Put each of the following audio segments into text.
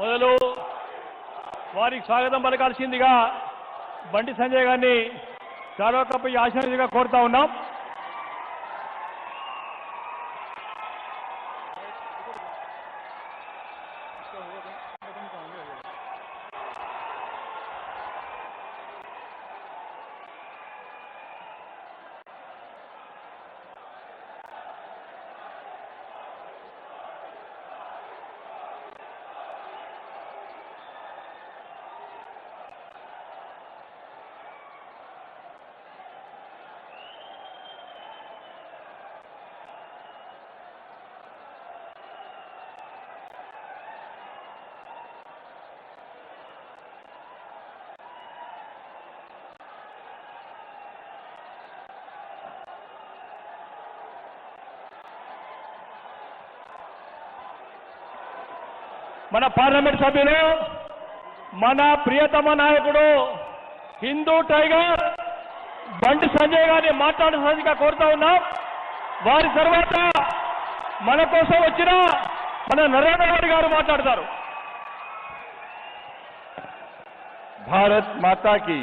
మొదలు వారికి స్వాగతం పలకాల్సిందిగా బండి సంజయ్ గారిని చాలకపై ఆశీర్వదిగా కోరుతా ఉన్నాం. మన పార్లమెంట్ సభ్యులు మన ప్రియతమ నాయకుడు హిందూ టైగర్ బండి సంజయ్ గారిని మాట్లాడడానికి కోరుతా ఉన్నాం. వారి తర్వాత మన కోసం వచ్చిన మన నరేంద్ర మోడీ గారు మాట్లాడతారు. భారత్ మాతాకి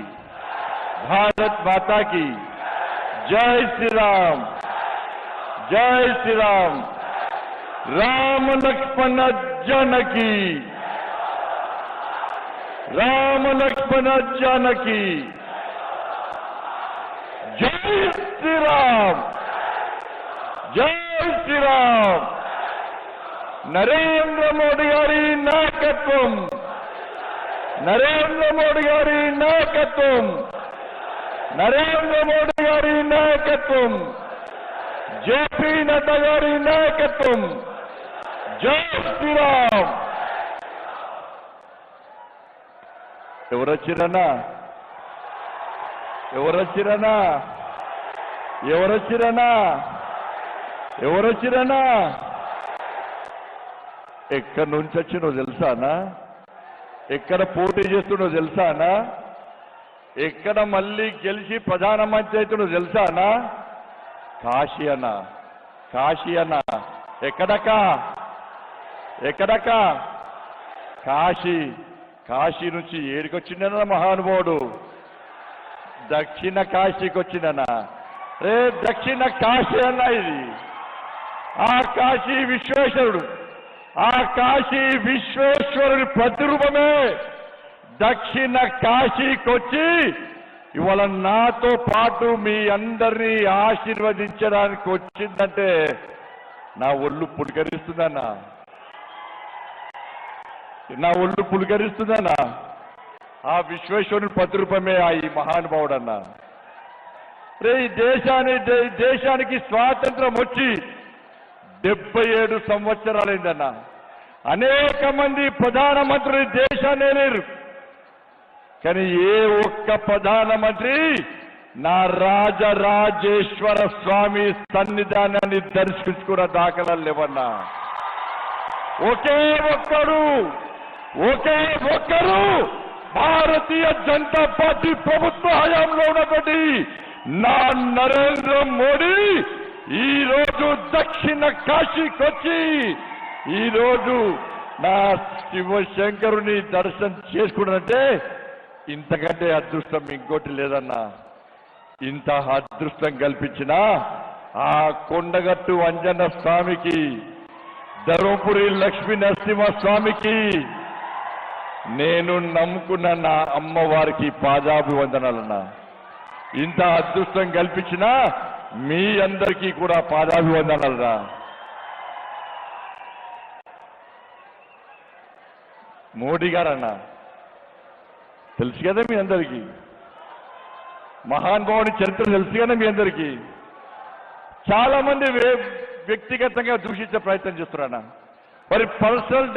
భారత్ మాతాకి జై శ్రీరామ్ జై శ్రీరామ్. राम लक्ष्मण जानकी। राम लक्ष्मण जानकी। जय श्री राम जय श्री राम नरेंद्र मोदी गारी नायकत्व नरेंद्र मोदी गारी नायकत्व नरेंद्र मोदी गारी नायकत्व जेपी नड्डा गारी नायकत्व జై శ్రీరామ్. ఎవరొచ్చిరన్నా? ఎవరొచ్చిరన్నా? ఎవరొచ్చిరన్నా? ఎవరొచ్చిరన్నా? ఎక్కడి నుంచి వచ్చినో తెలుసానా ఎక్కడ పోటీ చేస్తున్నావు తెలుసానా ఎక్కడ మళ్ళీ గెలిచి ప్రధానమంత్రి అవుతున్నావు తెలుసానా కాశీ అన్న. కాశీ అన్న. ఎక్కడక్కా? ఎక్కడక్క? కాశీ. కాశీ నుంచి ఏడికొచ్చిండన మహానుభావుడు? దక్షిణ కాశీకి వచ్చిందన్న రే దక్షిణ కాశీ అన్న ఇది. ఆ కాశీ విశ్వేశ్వరుడు. ఆ కాశీ విశ్వేశ్వరుడి ప్రతిరూపమే దక్షిణ కాశీకొచ్చి ఇవాళ నాతో పాటు మీ అందరినీ ఆశీర్వదించడానికి వచ్చిందంటే నా ఒళ్ళు పుడికరిస్తుందన్నా నా ఒళ్ళు పులికరిస్తుందన్నా. ఆ విశ్వేశ్వరుని పతిరూపమే ఆ ఈ మహానుభావుడన్నా. రే ఈ దేశాన్ని దే- దేశానికి స్వాతంత్రం వచ్చి డెబ్బై ఏడు సంవత్సరాలైందన్న. అనేక మంది ప్రధానమంత్రులు దేశాన్ని లేరు కానీ ఏ ఒక్క ప్రధానమంత్రి నా రాజరాజేశ్వర స్వామి సన్నిధానాన్ని దర్శించుకున్న దాఖలాలు లేవన్నా. ఒకే ఒక్కరు ఒకే ఒక్కరు భారతీయ జనతా పార్టీ ప్రభుత్వ హయాంలో ఉన్నటువంటి నా నరేంద్ర మోడీ ఈ రోజు దక్షిణ కాశీకి వచ్చి ఈరోజు నా శివశంకరుని దర్శనం చేసుకున్నంటే ఇంతకంటే అదృష్టం ఇంకోటి లేదన్నా. ఇంత అదృష్టం కల్పించిన ఆ కొండగట్టు అంజన స్వామికి ధర్మపురి లక్ష్మీ నరసింహ స్వామికి నేను నమ్ముకున్న నా అమ్మవారికి పాదాభివందనాలన్నా. ఇంత అదృష్టం కల్పించిన మీ అందరికీ కూడా పాదాభివందనాలరా మోడీ గారన్నా తెలుసు కదా మీ అందరికీ? మహానుభావుని చరిత్ర తెలుసు కదా మీ అందరికీ? చాలా మంది వ్యక్తిగతంగా దూషించే ప్రయత్నం చేస్తున్నానా మరి పర్సనల్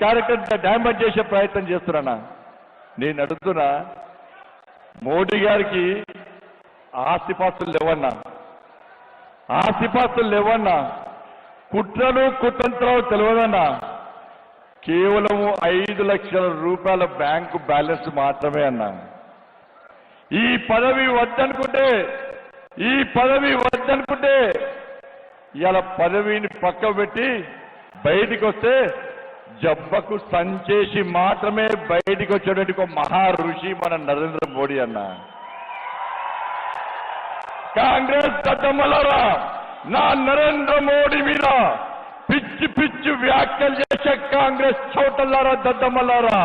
క్యారెక్టర్ డ్యామేజ్ చేసే ప్రయత్నం చేస్తున్నానా నేను అడుగుతున్నా మోడీ గారికి ఆస్తిపాస్తులు లేవన్నా ఆస్తిపాస్తులు లేవన్నా కుట్రలు కుతంత్రాలు తెలియదన్నా కేవలం ఐదు లక్షల రూపాయల బ్యాంకు బ్యాలెన్స్ మాత్రమే అన్నా. ఈ పదవి వద్దనుకుంటే ఈ పదవి వద్దనుకుంటే ఇవాళ పదవిని పక్క పెట్టి బయటికి వస్తే జబ్బకు సంచేసి మాత్రమే బయటికి వచ్చేటువంటి ఒక మహా ఋషి మన నరేంద్ర మోడీ అన్న. కాంగ్రెస్ చట్టమలరా నా నరేంద్ర మోడీ మీద పిచ్చి పిచ్చి వ్యాఖ్యలు చేసే కాంగ్రెస్ చోటలారా దద్దమ్మలారా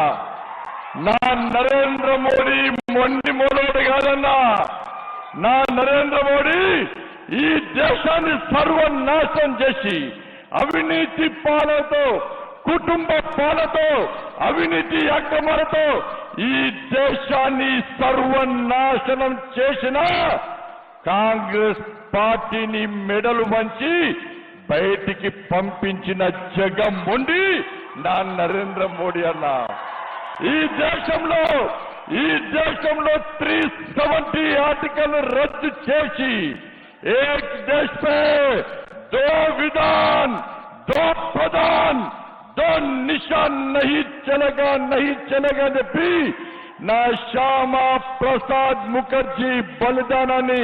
నా నరేంద్ర మోడీ మొండి మోడోడు కాదన్నా. నా నరేంద్ర మోడీ ఈ దేశాన్ని సర్వనాశనం చేసి అవినీతి పాలతో కుటుంబ పాలతో అవినీతి అక్రమాలతో ఈ దేశాన్ని సర్వనాశనం చేసిన కాంగ్రెస్ పార్టీని మెడలు వంచి బయటికి పంపించిన జగం ఉండి నా నరేంద్ర మోడీ అన్న. ఈ దేశంలో ఈ దేశంలో త్రీ సెవెంటీ ఆర్టికల్ రద్దు చేసి ఏక్ దేశ్ పే దో విధాన్ దో ప్రధాన్ దో నిశాన్ నహి చలగా నహి చలగా చెప్పి నా శ్యామా ప్రసాద్ ముఖర్జీ బలిదానాన్ని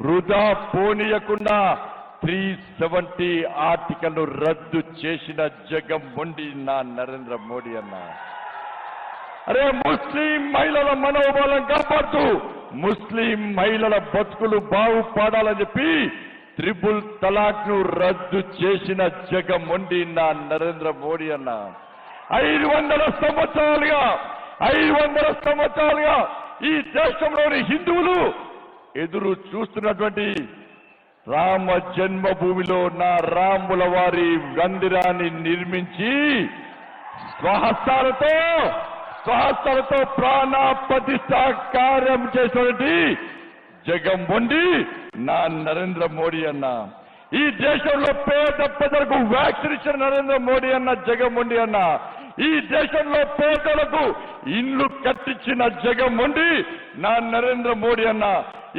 వృధా పోనీయకుండా త్రీ సెవెంటీ ఆర్టికల్ రద్దు చేసిన జగం జగన్మోండి నా నరేంద్ర మోడీ అన్న అరే ముస్లిం మహిళల మనోబలం కాపాడుతూ ముస్లిం మహిళల బతుకులు బాగుపడాలని చెప్పి త్రిపుల్ తలాక్ను రద్దు చేసిన జగమొండి నా నరేంద్ర మోడీ అన్న. ఐదు వందల సంవత్సరాలుగా ఐదు వందల సంవత్సరాలుగా ఈ దేశంలోని హిందువులు ఎదురు చూస్తున్నటువంటి రామ జన్మభూమిలో నా రాముల వారి మందిరాన్ని నిర్మించి స్వహస్తాలతో స్వహస్తాలతో ప్రాణ ప్రతిష్ట కార్యం చేసినటువంటి జగం వండి నా నరేంద్ర మోడీ అన్న. ఈ దేశంలో పేద ప్రజలకు వ్యాక్సిన్ ఇచ్చిన నరేంద్ర మోడీ అన్న జగన్మోండి అన్న. ఈ దేశంలో పేదలకు ఇల్లు కట్టించిన జగన్మోండి నా నరేంద్ర మోడీ అన్న.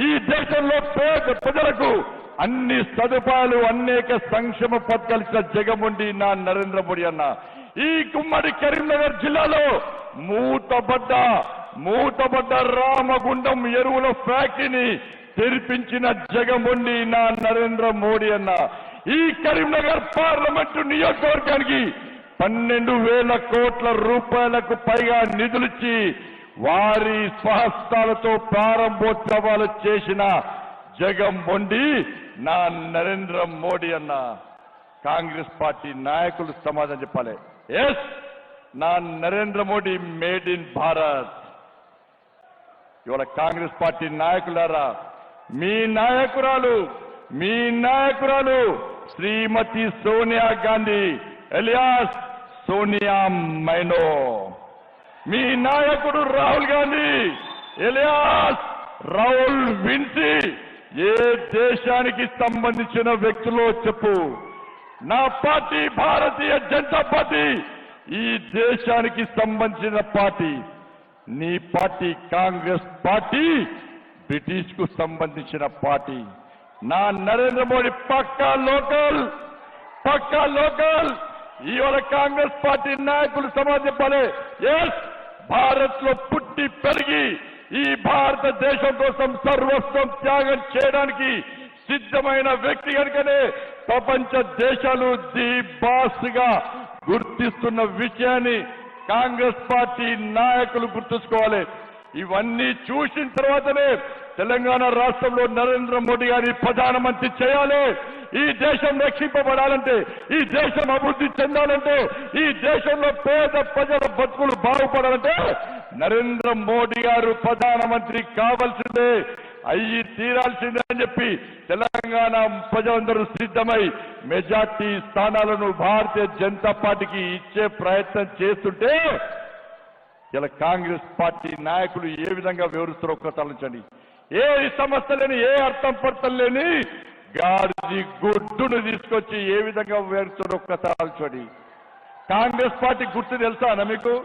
ఈ దేశంలో పేద ప్రజలకు అన్ని సదుపాయాలు అనేక సంక్షేమ పథకాలు ఇచ్చిన జగముండి నా నరేంద్ర మోడీ అన్న. ఈ కుమ్మడి కరీంనగర్ జిల్లాలో మూతబడ్డ మూతబడ్డ రామగుండం ఎరువుల ఫ్యాక్టరీని తెరిపించిన జగముండి నా నరేంద్ర మోడీ అన్న. ఈ కరీంనగర్ పార్లమెంటు నియోజకవర్గానికి పన్నెండు వేల కోట్ల రూపాయలకు పైగా నిధులిచ్చి వారి స్వహస్తాలతో ప్రారంభోత్సవాలు చేసిన జగం వండి నా నరేంద్ర మోడీ అన్న. కాంగ్రెస్ పార్టీ నాయకులు సమాధానం చెప్పాలి. ఎస్ నా నరేంద్ర మోడీ మేడ్ ఇన్ భారత్. ఇవాళ కాంగ్రెస్ పార్టీ నాయకులారా మీ నాయకురాలు మీ నాయకురాలు శ్రీమతి సోనియా గాంధీ ఎలియాస్ సోనియా మైనో. మీ నాయకుడు రాహుల్ గాంధీ ఎలియాస్ రాహుల్ విన్సీ ఏ దేశానికి సంబంధించిన వ్యక్తులో చెప్పు. నా పార్టీ భారతీయ జనతా పార్టీ ఈ దేశానికి సంబంధించిన పార్టీ. నీ పార్టీ కాంగ్రెస్ పార్టీ బ్రిటిష్కు సంబంధించిన పార్టీ. నా నరేంద్ర మోడీ పక్కా లోకల్ పక్కా లోకల్. ఇవాళ కాంగ్రెస్ పార్టీ నాయకులు సమాజం చెప్పాలి ఎస్ భారత్లో పుట్టి పెరిగి ఈ భారతదేశం కోసం సర్వస్వం త్యాగం చేయడానికి సిద్ధమైన వ్యక్తి కనుకనే ప్రపంచ దేశాలు ది బాస్గా గుర్తిస్తున్న విషయాన్ని కాంగ్రెస్ పార్టీ నాయకులు గుర్తుంచుకోవాలి. ఇవన్నీ చూసిన తర్వాతనే తెలంగాణ రాష్ట్రంలో నరేంద్ర మోడీ గారి ప్రధానమంత్రి చేయాలి. ఈ దేశం రక్షింపబడాలంటే ఈ దేశం అభివృద్ధి చెందాలంటే ఈ దేశంలో పేద ప్రజల బతుకులు బాగుపడాలంటే నరేంద్ర మోడీ గారు ప్రధానమంత్రి కావాల్సిందే. అయ్యి తీరాల్సిందే అని చెప్పి తెలంగాణ ప్రజలందరూ సిద్ధమై మెజార్టీ స్థానాలను భారతీయ జనతా పార్టీకి ఇచ్చే ప్రయత్నం చేస్తుంటే ఇలా కాంగ్రెస్ పార్టీ నాయకులు ఏ విధంగా వివరిస్తారో ఒక్క తలంచండి ఏ సమస్య లేని ఏ అర్థం పర్థం లేని గాడి గుడ్డును తీసుకొచ్చి ఏ విధంగా వివరిస్తారో ఒక్కసారి తలంచండి కాంగ్రెస్ పార్టీ గుర్తు తెలుసా మీకు?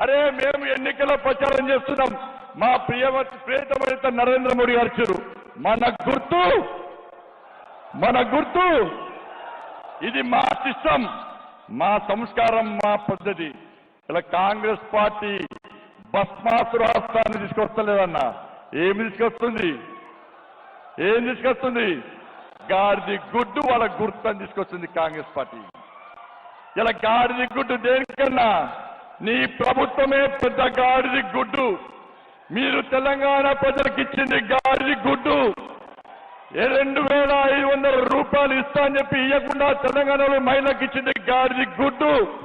అరే మేము ఎన్నికల్లో ప్రచారం చేస్తున్నాం. మా ప్రియమతి ప్రియతమైన నరేంద్ర మోడీ గారు మన గుర్తు మన గుర్తు. ఇది మా సిస్టమ్ మా సంస్కారం మా పద్ధతి. ఇలా కాంగ్రెస్ పార్టీ భస్మాసు రాష్ట్రాన్ని తీసుకొస్తలేదన్నా. ఏమి తీసుకొస్తుంది? ఏం తీసుకొస్తుంది? గాడిది గుడ్డు వాళ్ళ గుర్తు తీసుకొస్తుంది కాంగ్రెస్ పార్టీ. ఇలా గాడిది గుడ్డు దేనికన్నా? నీ ప్రభుత్వమే పెద్ద గాడిది గుడ్డు. మీరు తెలంగాణ ప్రజలకు ఇచ్చింది గాడిది గుడ్డు. ఏ రెండు వేల ఐదు వందల రూపాయలు ఇస్తా అని చెప్పి ఇవ్వకుండా తెలంగాణలో మహిళలకు ఇచ్చింది గాడిది గుడ్డు.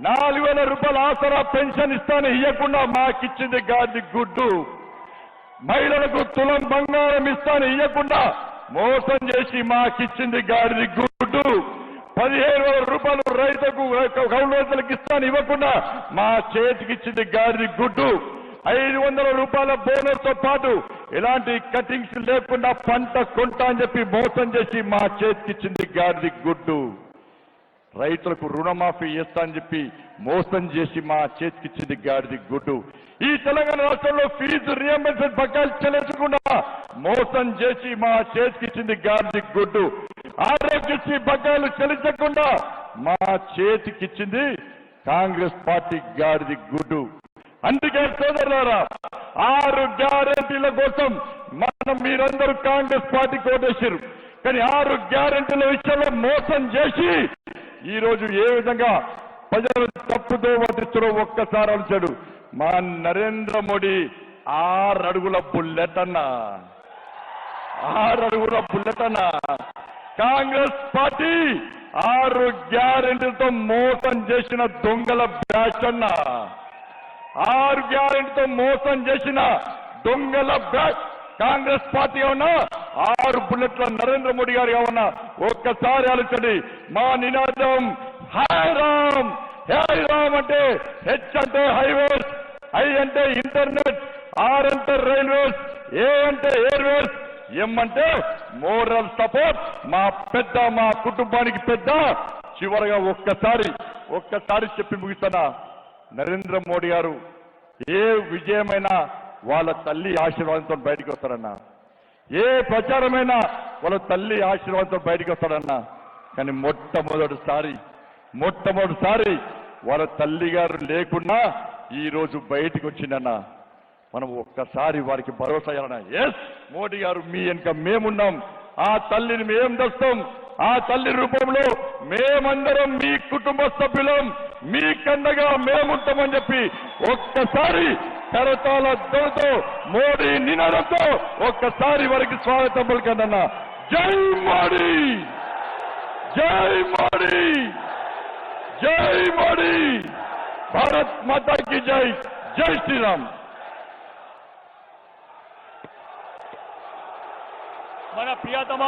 నాలుగు వేల రూపాయల ఆసరా పెన్షన్ ఇస్తాను ఇవ్వకుండా మాకిచ్చింది గాడిది గుడ్డు. మహిళలకు తులం బంగారం ఇస్తాను ఇవ్వకుండా మోసం చేసి మాకిచ్చింది గాడిది గుడ్డు. పదిహేను వేల రూపాయలు రైతుకు కౌలు రైతులకు ఇస్తాను ఇవ్వకుండా మా చేతికి ఇచ్చింది గాడిది గుడ్డు. ఐదు వందల రూపాయల బోనస్తో పాటు ఎలాంటి కటింగ్స్ లేకుండా పంట కొంటా అని చెప్పి మోసం చేసి మా చేతికిచ్చింది గాడిది గుడ్డు. రైతులకు రుణమాఫీ చేస్తా అని చెప్పి మోసం చేసి మా చేతికిచ్చింది గాడిది గుడ్డు. ఈ తెలంగాణ రాష్ట్రంలో ఫీజు రియంబర్స్మెంట్ బకాయిలు చెల్లించకుండా మోసం చేసి మా చేతికిచ్చింది గాడిది గుడ్డు. ఆరోగ్యశ్రీ బకాయిలు చెల్లించకుండా మా చేతికిచ్చింది కాంగ్రెస్ పార్టీ గాడిది గుడ్డు. అందుకే సోదరులారా ఆరు గ్యారెంటీల కోసం మనం మీరందరూ కాంగ్రెస్ పార్టీ కోటేశారు కానీ ఆరు గ్యారెంటీల విషయంలో మోసం చేసి ఈరోజు ఏ విధంగా ప్రజలు తప్పుతో పట్టిస్తారో ఒక్కసారి అలిచాడు మా నరేంద్ర మోడీ ఆరు అడుగుల బుల్లెట్ అన్నా ఆరు అడుగుల బుల్లెట్ అన్నా కాంగ్రెస్ పార్టీ ఆరు గ్యారెంటీలతో మోసం చేసిన దొంగల బ్యాచ్ అన్నా. ఆరు గ్యారెంటీతో మోసం చేసిన దొంగల బ్యాచ్ కాంగ్రెస్ పార్టీ ఉన్నా ఆరు బుల్లెట్ల నరేంద్ర మోడీ గారు ఉన్నా ఒక్కసారి ఆలోచండి మా నినాదం హాయ్ రామ్ హై రామ్ అంటే హెచ్ అంటే హైవేస్ ఐ అంటే ఇంటర్నెట్ ఆర్ అంటే రైల్వేస్ ఏ అంటే ఎయిర్వేస్ ఎం అంటే మోరల్ సపోర్ట్. మా పెద్ద మా కుటుంబానికి పెద్ద. చివరగా ఒక్కసారి ఒక్కసారి చెప్పి ముగిస్తానా? నరేంద్ర మోడీ గారు ఏ విజయమైనా వాళ్ళ తల్లి ఆశీర్వాదంతో బయటికి వస్తారన్నా? ఏ ప్రచారమైనా వాళ్ళ తల్లి ఆశీర్వాదంతో బయటకు వస్తాడన్నా. కానీ మొట్టమొదటిసారి మొట్టమొదటిసారి వాళ్ళ తల్లి గారు లేకుండా ఈరోజు బయటకు బయటికి వచ్చిందన్న మనం ఒక్కసారి వారికి భరోసా ఇవ్వాలన్నా ఎస్ మోడీ గారు మీ వెనుక మేమున్నాం. ఆ తల్లిని మేం దస్తాం. ఆ తల్లి రూపంలో మేమందరం మీ కుటుంబ సభ్యులం. మీ కండగా మేముంటామని చెప్పి ఒక్కసారి కరతాల ధ్వనితో మోడీ నినాదంతో ఒక్కసారి వారికి స్వాగతం పలికండి జై మోడీ! జై మోడీ! జై మోడీ! భారత్ మాతా की జై! జై శ్రీరామ్! మన ప్రియతమ